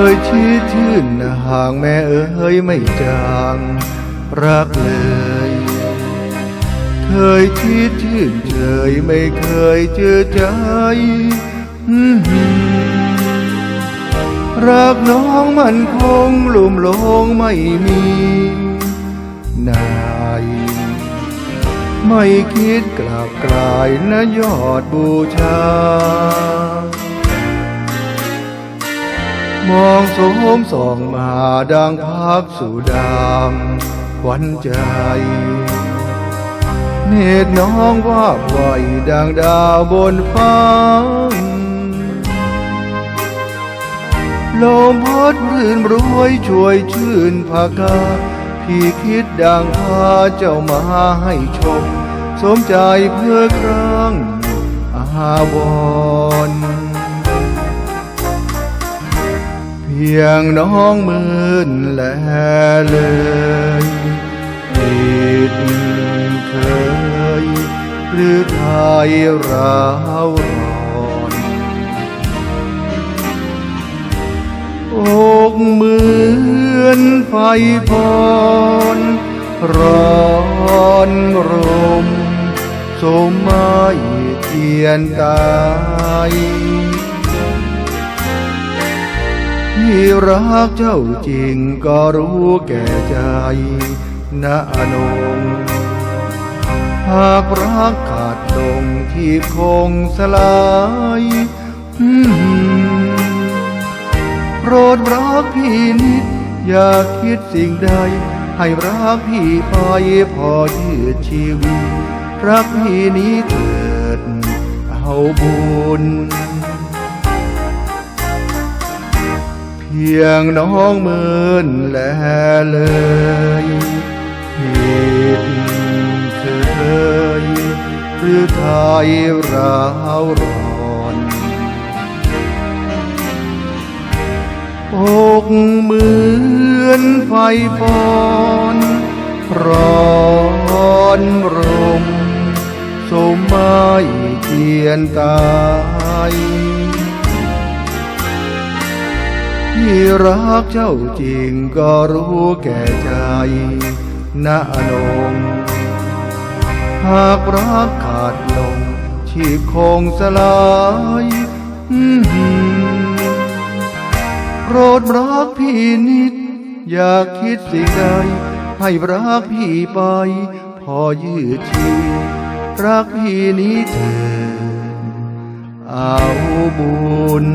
เคยชิดชื่นห่างแม่เอ๋ยไม่จางรักเลย เคยชิดชื่นเฉยไม่เคยเจอใจรักน้องมันคงลุ่มหลงไม่มีนายไม่คิดกลับกลายนะยอดบูชา มองโสมส่องมาดังพักสู่ดามขวัญใจเนตรน้องว่าไหวดังดาวบนฟ้าลมพัดรื่นรวยช่วยชื่นภากาพี่คิดดังพาเจ้ามาให้ชม สมใจเพื่อครั้งอาวร พียงน้องมืนแลเลยผิดเคย หรือไทยราวร้อนอกเหมือนไฟพรร้อนรมสมไม้เทียนตาย ที่รักเจ้าจริงก็รู้แก่ใจนะอนงหากรักขาดลงที่คงสลายโปรดรักพี่นิด อย่าคิดสิ่งใด ให้รักพี่ไปพอยืดชีวิต รักพี่นี้เถิดเอาบุญ พียงน้องเมินแลเลยผิดเคยหรือไทยราวร้อนอกเหมือนไฟปอนร้อนรมสมไม้เทียนตาย รักเจ้าจริงก็รู้แก่ใจนะนง หากรักขาดลง ชีพคงสลายโปรดรักพี่นิด อย่าคิดสิ่งใด ให้รักพี่ไป พอยืดชีวิรักพี่นี้เถิดเอาบุญ